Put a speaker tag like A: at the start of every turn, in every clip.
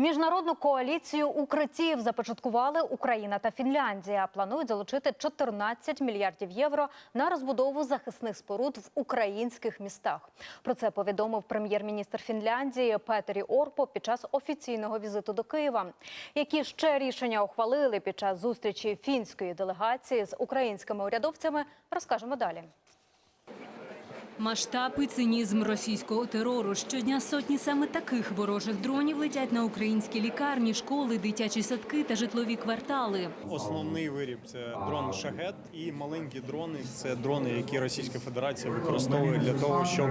A: Міжнародну коаліцію укриттів започаткували Україна та Фінляндія. Планують залучити 14 мільярдів євро на розбудову захисних споруд в українських містах. Про це повідомив прем'єр-міністр Фінляндії Петері Орпо під час офіційного візиту до Києва. Які ще рішення ухвалили під час зустрічі фінської делегації з українськими урядовцями, розкажемо далі.
B: Масштаб і цинізм російського терору. Щодня сотні саме таких ворожих дронів летять на українські лікарні, школи, дитячі садки та житлові квартали.
C: Основний виріб це дрон шагет і маленькі дрони це дрони, які Російська Федерація використовує для того, щоб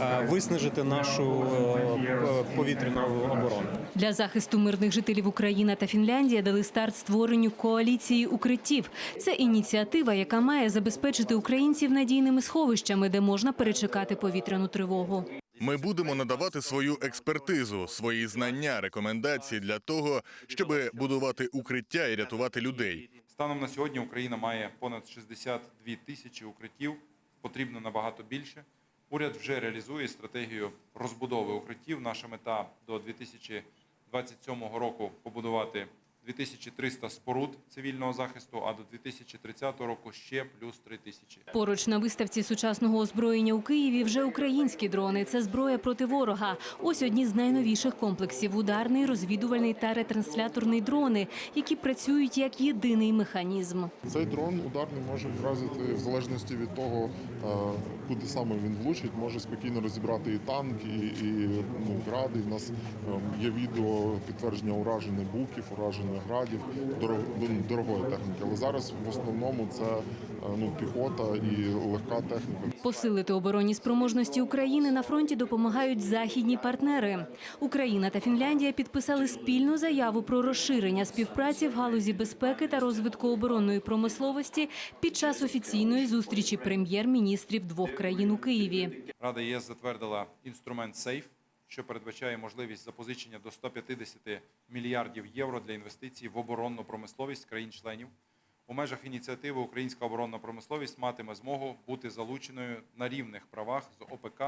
C: е, виснажити нашу е, повітряну оборону.
B: Для захисту мирних жителів Україна та Фінляндія дали старт створенню коаліції укриттів. Це ініціатива, яка має забезпечити українців надійними сховищами, де можна перечекати повітряну тривогу.
D: Ми будемо надавати свою експертизу, свої знання, рекомендації для того, щоб будувати укриття і рятувати людей.
E: Станом на сьогодні Україна має понад 62 тисячі укриттів. Потрібно набагато більше. Уряд вже реалізує стратегію розбудови укриттів. Наша мета до 2027 року побудувати 2300 споруд цивільного захисту, а до 2030 року ще плюс 3 тисячі.
B: Поруч на виставці сучасного озброєння у Києві вже українські дрони. Це зброя проти ворога. Ось одні з найновіших комплексів: ударний, розвідувальний та ретрансляторний дрони, які працюють як єдиний механізм.
F: Цей дрон ударний може вразити в залежності від того, е, куди саме він влучить, може спокійно розібрати і танк, і, і ну, гради. У нас ем, є відео підтвердження ураження буків, ураження градів, дорог, дорогої техніки. Але зараз в основному це е, ну, піхота і легка техніка.
B: Посилити оборонні спроможності України на фронті допомагають західні партнери. Україна та Фінляндія підписали спільну заяву про розширення співпраці в галузі безпеки та розвитку оборонної промисловості під час офіційної зустрічі прем'єр-міністрів двох країн у Києві.
E: Рада ЄС затвердила інструмент «Сейф», що передбачає можливість запозичення до 150 мільярдів євро для інвестицій в оборонну промисловість країн-членів. У межах ініціативи українська оборонна промисловість матиме змогу бути залученою на рівних правах з ОПК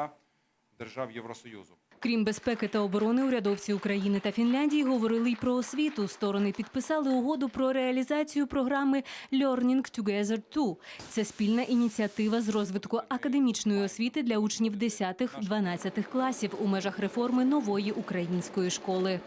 E: держав Євросоюзу.
B: Крім безпеки та оборони, урядовці України та Фінляндії говорили й про освіту. Сторони підписали угоду про реалізацію програми Learning Together 2. Це спільна ініціатива з розвитку академічної освіти для учнів 10-12 класів у межах реформи нової української школи.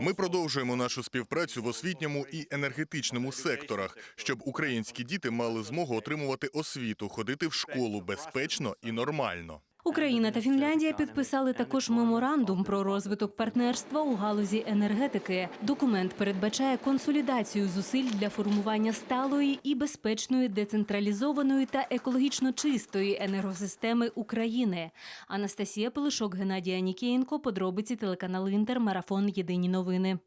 D: Ми продовжуємо нашу співпрацю в освітньому і енергетичному секторах, щоб українські діти мали змогу отримувати освіту, ходити в школу безпечно і нормально.
B: Україна та Фінляндія підписали також меморандум про розвиток партнерства у галузі енергетики. Документ передбачає консолідацію зусиль для формування сталої і безпечної децентралізованої та екологічно чистої енергосистеми України. Анастасія Пилишок, Геннадія Нікієнко, подробиці телеканалу Інтер, марафон Єдині новини.